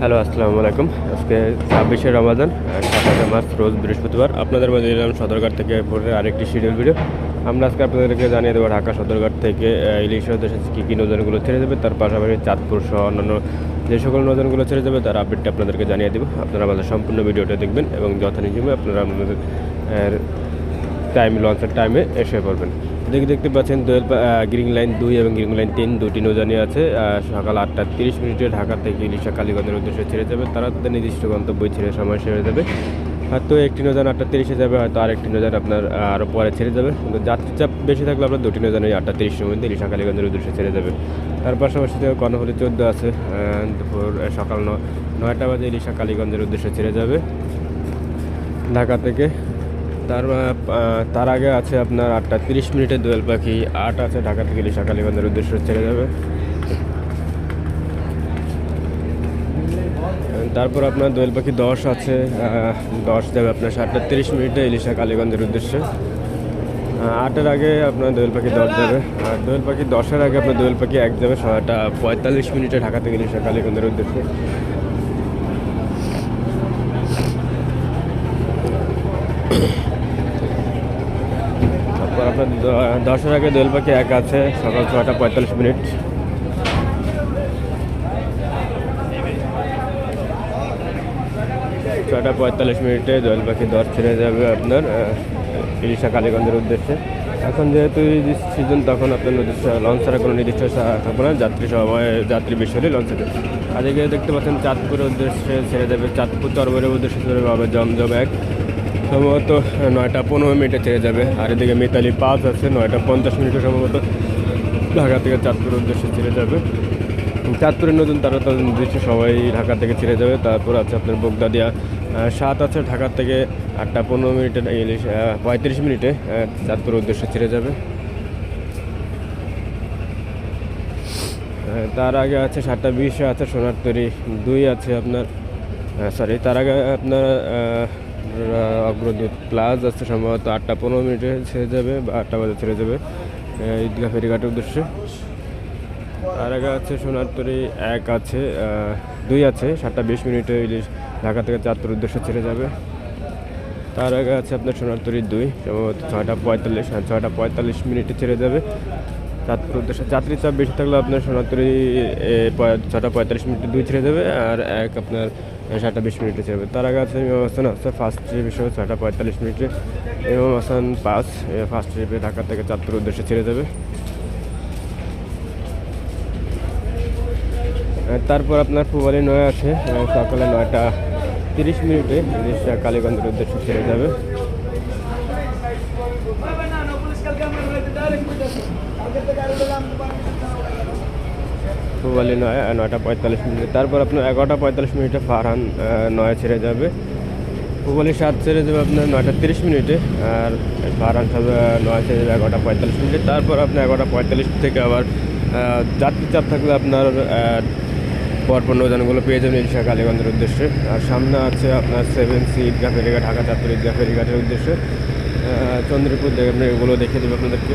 Hello, আসসালামু আলাইকুম। আজকে ছাব্বিশে রমাদান সাতাশে মার্চ, রোজ বৃহস্পতিবার। আপনাদের মাঝে এলাম সদরঘাট থেকে ভোরের আরেকটি শিডিউল ভিডিও আমরা আজকে আপনাদেরকে জানিয়ে দেবো ঢাকা সদরঘাট থেকে ইলিশের উদ্দেশ্যে কী কী নজনগুলো ছেড়ে যাবে, তার পাশাপাশি চাঁদপুর সহ অন্যান্য যে সকল নজনগুলো ছেড়ে যাবে, তার আপডেটটা আপনাদেরকে জানিয়ে দেবো। আপনারা আমাদের সম্পূর্ণ ভিডিওটা দেখবেন এবং যথানিযমে আপনারা আপনাদের টাইম লঞ্চের টাইমে এসে পড়বেন। দেখে দেখতে পাচ্ছেন দোয়েল গ্রিন লাইন দুই এবং গ্রিন লাইন তিন? দুটি নৌজানি আছে সকাল আটটা তিরিশ মিনিটে ঢাকা থেকে ইলিশা কালীগঞ্জের উদ্দেশ্যে ছেড়ে যাবে। তারা তাদের নির্দিষ্ট গন্তব্য ছেড়ে সময় সেরে যাবে। হয়তো একটি নৌজান আটটা তিরিশে যাবে, হয়তো আরেকটি নৌজান আপনার আরও পরে ছেড়ে যাবে। কিন্তু যাত্রী চাপ বেশি থাকলে আপনার দুটি নৌজান ওই আটটা তিরিশের মধ্যে ইলিশা কালীগঞ্জের উদ্দেশ্যে ছেড়ে যাবে। তার পাশাপাশি যে কর্ণফুলি চোদ্দ আছে দুপুর সকাল নয়টা বাজে ইলিশা কালীগঞ্জের উদ্দেশ্যে ছেড়ে যাবে। ঢাকা থেকে তার তার আগে আছে আপনার আটটা তিরিশ মিনিটে দোয়েল পাখি, আট আছে ঢাকা থেকে ইলিশা কালীগঞ্জের উদ্দেশ্যে ছেড়ে যাবে। তারপর আপনার দোয়েল পাখি দশ আছে দশ যাবে আপনার সাতটা তিরিশ মিনিটে ইলিশা কালীগঞ্জের উদ্দেশ্যে। আটের আগে আপনার দোয়েল পাখি দশ যাবে আর দোয়েল পাখি দশের আগে আপনার দোয়েল পাখি এক যাবে ছয়টা পঁয়তাল্লিশ মিনিটে ঢাকা থেকে ইলিশা কালীগঞ্জের উদ্দেশ্যে। তারপর আপনার দশের আগে দোয়েল পাখি এক আছে, সকাল ছটা পঁয়তাল্লিশ মিনিট। ছটা পঁয়তাল্লিশ মিনিটে দোয়েল পাখি দশ ছেড়ে যাবে আপনার ইলিশা কালীগঞ্জের উদ্দেশ্যে। এখন যেহেতু সিজন তখন আপনার নির্দিষ্ট লঞ্চ ছাড়া কোনো নির্দিষ্ট থাকবে না। যাত্রী সময় যাত্রী বেশি হলে লঞ্চ আজকে দেখতে পাচ্ছেন চাঁদপুরের উদ্দেশ্যে ছেড়ে দেবে, চাঁদপুর তরবরের উদ্দেশ্যে ছেড়ে যাবে জমজম এক। সম্ভবত নয়টা পনেরো মিনিটে ছেড়ে যাবে। আর এদিকে মিতালি পাঁচ আছে নয়টা পঞ্চাশ মিনিটে সম্ভবত ঢাকা থেকে চাঁদপুরের উদ্দেশ্যে ছেড়ে যাবে। চাঁদপুরের নতুন তারা তো নির্দিষ্ট সবাই ঢাকা থেকে ছেড়ে যাবে। তারপর আছে আপনার বোগদাদিয়া সাত আছে ঢাকা থেকে আটটা পনেরো মিনিটে ইলিশ পঁয়ত্রিশ মিনিটে আহ, চাঁদপুরের উদ্দেশ্যে ছেড়ে যাবে। তার আগে আছে সাতটা বিশে আছে সোনার তরি দুই আছে আপনার সরি তার আগে আপনার অগ্রদূত প্লাস আছে সম্ভবত আটটা পনেরো মিনিটে ছেড়ে যাবে, বা আটটা বাজে ছেড়ে যাবে ঈদগাহ ফেরিঘাটের উদ্দেশ্যে। তার আগে আছে সোনারতরি, এক আছে দুই আছে, সাতটা বিশ মিনিটে ইলিশ ঢাকা থেকে চাঁদপুর উদ্দেশ্যে ছেড়ে যাবে। তার আগে আছে আপনার সোনার সোনারতরি দুই, সম্ভবত ছয়টা পঁয়তাল্লিশ হ্যাঁ ছয়টা পঁয়তাল্লিশ মিনিটে ছেড়ে যাবে। চাঁদপুর উদ্দেশ্যে যাত্রী চাপ বেশি থাকলে আপনার সোনারতরি ছটা পঁয়তাল্লিশ মিনিটে দুই ছেড়ে যাবে আর এক আপনার সাতটা বিশ মিনিটে ছেড়ে যাবে তার আগে আছে ইমাম হাসান, আছে ফার্স্ট ট্রিপ হিসেবে ছয়টা পঁয়তাল্লিশ মিনিটে। ইমাম হাসান পাস ফার্স্ট ট্রিপে ঢাকা থেকে চাঁদপুর উদ্দেশ্যে ছেড়ে আর তারপর আপনার পুবালি নয় আছে সকালে নয়টা তিরিশ মিনিটে কালীগঞ্জের উদ্দেশ্যে ছেড়ে যাবে পুবালি নয় নয়টা পঁয়তাল্লিশ মিনিটে। তারপর আপনার এগারোটা পঁয়তাল্লিশ মিনিটে ফারহান নয় ছেড়ে যাবে। পুবালি সাত ছেড়ে যাবে আপনার নয়টা তিরিশ মিনিটে আর ফারহান আহ, নয় ছেড়ে যাবে এগারোটা পঁয়তাল্লিশ মিনিটে। তারপর আপনার এগারোটা পঁয়তাল্লিশ থেকে আবার যাত্রী চাপ থাকলে আপনার পরপর নৌজানগুলো পেয়ে যাবেন ইলিশা কালীগঞ্জের উদ্দেশ্যে। আর সামনে আছে আপনার সেভেন সি ঈদগাহ ফেরিঘাট ঢাকা চাঁদপুর ঈদগাহ ফেরিঘাটের উদ্দেশ্যে। চন্দ্রপুর দেখে আপনি এগুলো দেখে দেবে আপনাদেরকে।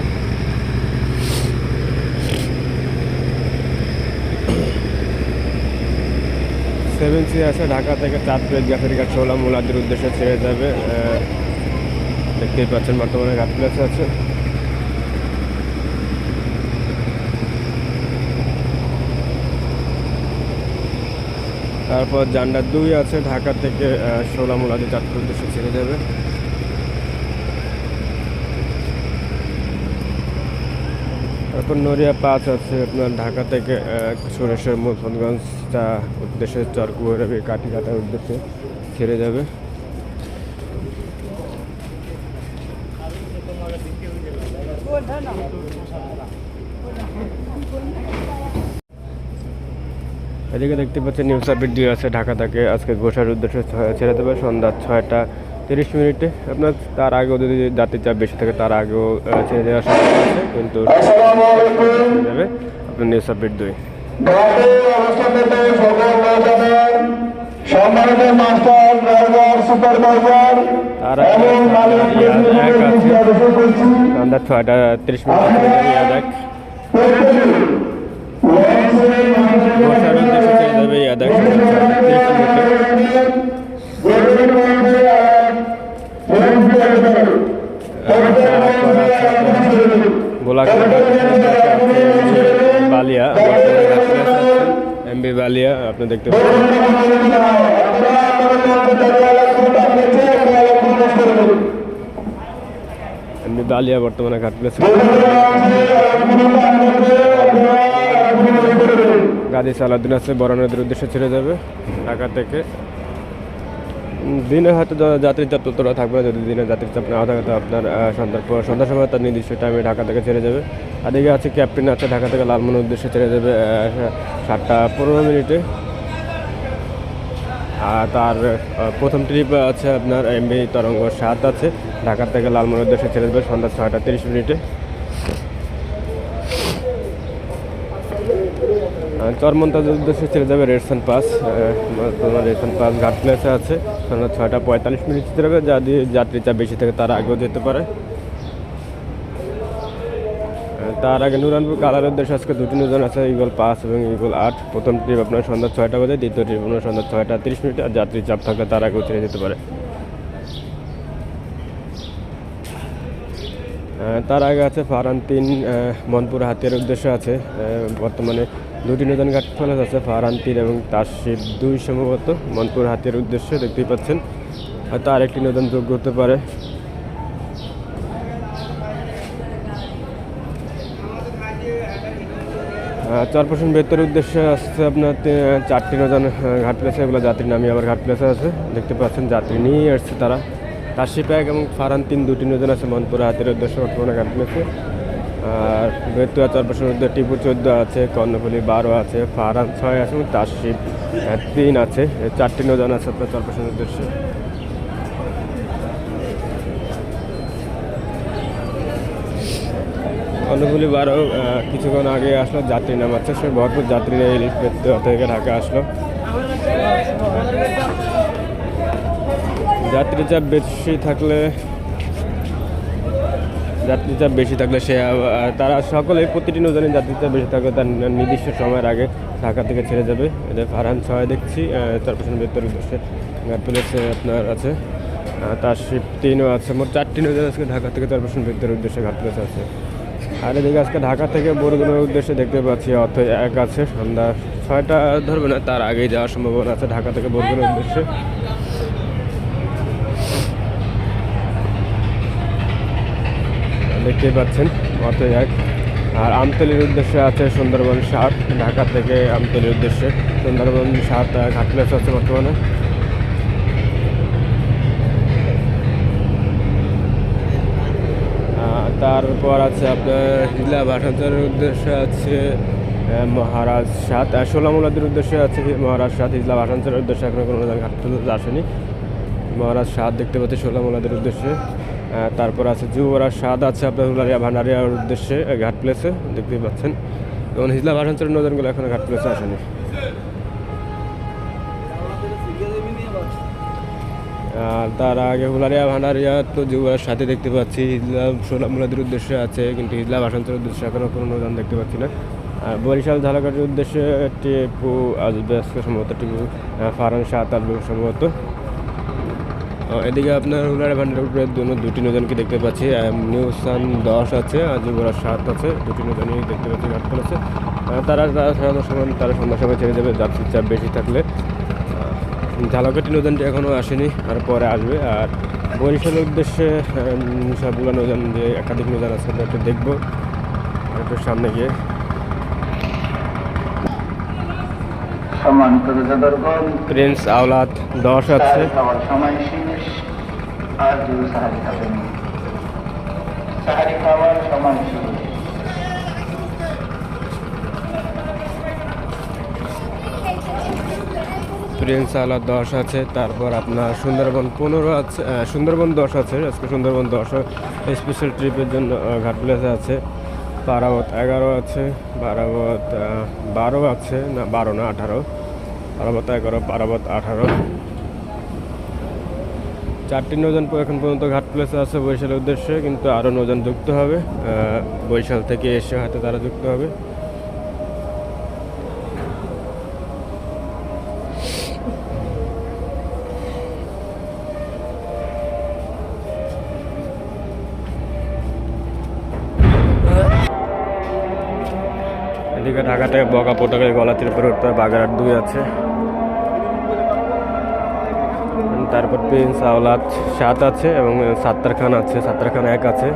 সেভেন সি আছে, ঢাকা থেকে চাঁদপুরের ঈদগাহ ফেরিঘাট ষোলা মুলাদের উদ্দেশ্যে ছেড়ে যাবে। দেখতেই পাচ্ছেন বর্তমানে ঘাট প্লেস আছে। তারপর জান্ডার দুই আছে, ঢাকা থেকে ষোলা মোলাদের চাঁদপুর উদ্দেশ্যে ছেড়ে যাবে। তারপর নড়িয়া পাঁচ আছে আপনার ঢাকা থেকে সুরেশ্বর মোহনগঞ্জ চা উদ্দেশ্যে চরকুয়ারবি কাঠিঘাটার উদ্দেশ্যে ছেড়ে যাবে। এদিকে দেখতে পাচ্ছেন নিউজ আপডেট দিয়ে আছে ঢাকা থেকে। আজকে ঘোষার উদ্দেশ্যে ছেড়ে দেবে সন্ধ্যা ছয়টা। তিরিশ মিনিটে আপনার তার আগেও যদি যাত্রীর চাপ বেশি থাকে তার আগেও ছেড়ে দেওয়ার সম্ভাবনা আছে কিন্তু যাবে। আপনার নিউজ আপডেট দুই। সম্মানিত মাস্টার ড্রাইভার সুপারভাইজার তার সন্ধ্যা ছয়টা তিরিশ মিনিটে উদ্দেশ্যে ছেড়ে যাবে ইয়াদ এক সন্ধ্যা ছয়টা তিরিশ এমবি বালিয়া আপনি দেখতে পাচ্ছেন এমবি বর্তমানে ঘাট প্লেসে গাড়ি সালাদিন আছে বড় নদীর উদ্দেশ্যে ছেড়ে যাবে ঢাকা থেকে। দিনে হয়তো যাত্রীর চাপ ততটা থাকবে না। যদি দিনে যাত্রীর চাপ না থাকে তো আপনার সন্ধ্যার পর সন্ধ্যার সময় তার নির্দিষ্ট টাইমে ঢাকা থেকে ছেড়ে যাবে। আর এদিকে আছে ক্যাপ্টেন আছে ঢাকা থেকে লালমনের উদ্দেশ্যে ছেড়ে যাবে সাতটা পনেরো মিনিটে। আর তার প্রথম ট্রিপ আছে আপনার এমবি তরঙ্গ সাত আছে। ঢাকার থেকে লালমনের উদ্দেশ্যে ছেড়ে যাবে সন্ধ্যা ছয়টা তিরিশ মিনিটে। চরমন্তাজের উদ্দেশ্যে ছেড়ে যাবে রেডসান পাস তোমার রেডসান পাস ঘাট প্লেসে আছে। সন্ধ্যা ছয়টা পঁয়তাল্লিশ মিনিট ছেড়ে যাবে যা দিয়ে যাত্রী চাপ বেশি থাকে, তারা আগেও যেতে পারে। তার আগে নুরানপুর কালার উদ্দেশ্যে আজকে দুটি নজন আছে ইগল পাঁচ এবং ইগল আট। প্রথম ট্রিপ আপনার সন্ধ্যা ছয়টা বাজে, দ্বিতীয় ট্রিপ আপনার সন্ধ্যা ছয়টা তিরিশ মিনিট, আর যাত্রী চাপ থাকলে তার আগে ছেড়ে যেতে পারে। তার আগে আছে ফারান তিন মনপুর হাতিয়ার উদ্দেশ্যে আছে। বর্তমানে দুটি নতুন ঘাট খোলা আছে ফারান তিন এবং তার শিব দুই সম্ভবত মনপুর হাতিয়ার উদ্দেশ্যে দেখতেই পাচ্ছেন। হয়তো আরেকটি নতুন যোগ হতে পারে। চরপোষণ বেতর উদ্দেশ্যে আসছে আপনার চারটি নজন ঘাট প্লেসে এগুলো যাত্রী নামিয়ে আবার ঘাট প্লেসে আছে। দেখতে পাচ্ছেন যাত্রী নিয়ে আসছে তারা। কাশিপ এক এবং ফারান তিন দুটি নজন আছে মনপুরা হাতের উদ্দেশ্যে বর্তমানে ঘাট প্লেসে আর বেতুয়া চরপোষণ উদ্দেশ্যে টিপু চোদ্দ আছে কর্ণফুলি বারো আছে ফারান ছয় আছে এবং আহ, তিন আছে। চারটি নজন আছে আপনার চরপোষণ উদ্দেশ্যে। অনুগুলি বারো আহ, কিছুক্ষণ আগে আসলো যাত্রী নামাচ্ছে সে ভরপুর যাত্রী নিয়ে ইলিশ পেট্রোল থেকে ঢাকা আসলো। যাত্রী চাপ বেশি থাকলে যাত্রী চাপ বেশি থাকলে সে তারা সকলে প্রতিটি নজনে যাত্রী চাপ বেশি থাকলে তার নির্দিষ্ট সময়ের আগে ঢাকা থেকে ছেড়ে যাবে। এটা ফারহান ছয় দেখছি চরপেশন বেতর উদ্দেশ্যে প্লেসে আপনার আছে। তার শিপ তিনও আছে মোট চারটি নজর আজকে ঢাকা থেকে চরপেশন বেতর উদ্দেশ্যে ঘাট আছে। আর এদিকে আজকে ঢাকা থেকে বরগুনের উদ্দেশ্যে দেখতে পাচ্ছি অর্থ এক আছে সন্ধ্যা ছয়টা ধরবে না তার আগেই যাওয়ার সম্ভাবনা আছে ঢাকা থেকে বরগুনের উদ্দেশ্যে। দেখতেই পাচ্ছেন অত এক। আর আমতলির উদ্দেশ্যে আছে সুন্দরবন সাত ঢাকা থেকে আমতলির উদ্দেশ্যে। সুন্দরবন সাত আহ, ঘাট আছে বর্তমানে। তারপর আছে আপনার হিলা ভাষান্তরের উদ্দেশ্যে আছে মহারাজ সাত সোলামুলাদের উদ্দেশ্যে আছে মহারাজ সাত হিজলা ভাষান্তরের উদ্দেশ্যে এখনও কোনো ঘাট প্লেস আসেনি। মহারাজ সাত দেখতে পাচ্ছি সোলামুলাদের উদ্দেশ্যে। তারপর আছে যুবরাজ সাত, আছে আপনার হুলারিয়া ভান্ডারিয়ার উদ্দেশ্যে ঘাট প্লেসে দেখতেই পাচ্ছেন। এবং হিজলা ভাষান্তরের নজনগুলো এখনও ঘাট প্লেসে আসেনি। আর তার আগে হুলারিয়া ভান্ডারিয়া তো যুবরাজ সাথে দেখতে পাচ্ছি। হিজলা সোলামুলাদের উদ্দেশ্যে আছে, কিন্তু হিজলা ভাষান্তরের উদ্দেশ্যে এখনও কোনো নজন দেখতে পাচ্ছি না। আর বরিশাল ঝালাকাটির উদ্দেশ্যে টিপু আসবে আজকে সম্ভবত টিপু ফারান সাত আসবে সম্ভবত। এদিকে আপনার হুলারিয়া ভান্ডারের উপরে দুটি নজনকে দেখতে পাচ্ছি। নিউসান দশ আছে আর যুবরাজ সাত আছে, দুটি নজনই দেখতে পাচ্ছি, ঘাট করেছে তারা তারা সাধারণত সময় তারা সন্ধ্যার সময় ছেড়ে যাবে, যাত্রীর চাপ বেশি থাকলে। আহ, ঝালকাঠি নদনটি এখনও আসেনি আর পরে আসবে। আর বরিশালের উদ্দেশ্যে সবগুলো নদন যে একাধিক নদন আছে আমরা একটু দেখব। একটু সামনে গিয়ে। প্রিন্স আওলাদ দশ আছে। সময় আর সাহারি খাওয়ার সময় শেষ। প্রিন্স আলা দশ আছে তারপর আপনার সুন্দরবন পনেরো আছে সুন্দরবন দশ আছে আজকে সুন্দরবন দশ স্পেশাল ট্রিপের জন্য আহ, ঘাট প্লেসে আছে। পারাবত এগারো আছে পারাবত বারো আছে না বারো না আঠারো। পারাবত এগারো পারাবত আঠারো। চারটি নৌযান প- এখন পর্যন্ত ঘাট প্লেসে আছে বরিশালের উদ্দেশ্যে কিন্তু আরও নৌযান যুক্ত হবে। আহ, বরিশাল থেকে এসে হয়তো তারা যুক্ত হবে। এদিকে ঢাকা থেকে বগা পোটাকে গলাতির উপরে উঠতে হবে বাগেরহাট দুই আছে। তারপর প্রিন্স আওলাদ সাত আছে এবং সাত্তার খান আছে সাত্তার খান এক আছে।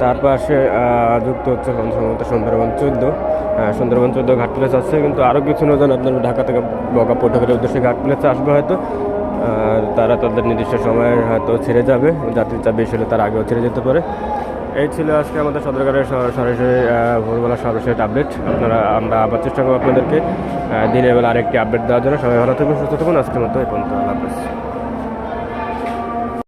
তার পাশে যুক্ত হচ্ছে সম্ভবত সুন্দরবন চোদ্দ। সুন্দরবন চোদ্দ ঘাট প্লেস আছে, কিন্তু আরও কিছু নজন আপনার ঢাকা থেকে বগা পোটাকের উদ্দেশ্যে ঘাট প্লেসে আসবে হয়তো। তারা তাদের নির্দিষ্ট সময়ে হয়তো ছেড়ে যাবে। যাত্রীর চাপ বেশি হলে তারা আগেও ছেড়ে যেতে পারে। এই ছিল আজকে আমাদের সদরকারের স- সরাসরি ভোরবেলা সর্বশেষ আপডেট আপনারা, আমরা আবার চেষ্টা করব আপনাদেরকে দিনের বেলা আরেকটি আপডেট দেওয়ার জন্য। সবাই ভালো থাকুন, সুস্থ থাকুন। আজকের মতো এই পর্যন্ত, আল্লাহ হাফেজ।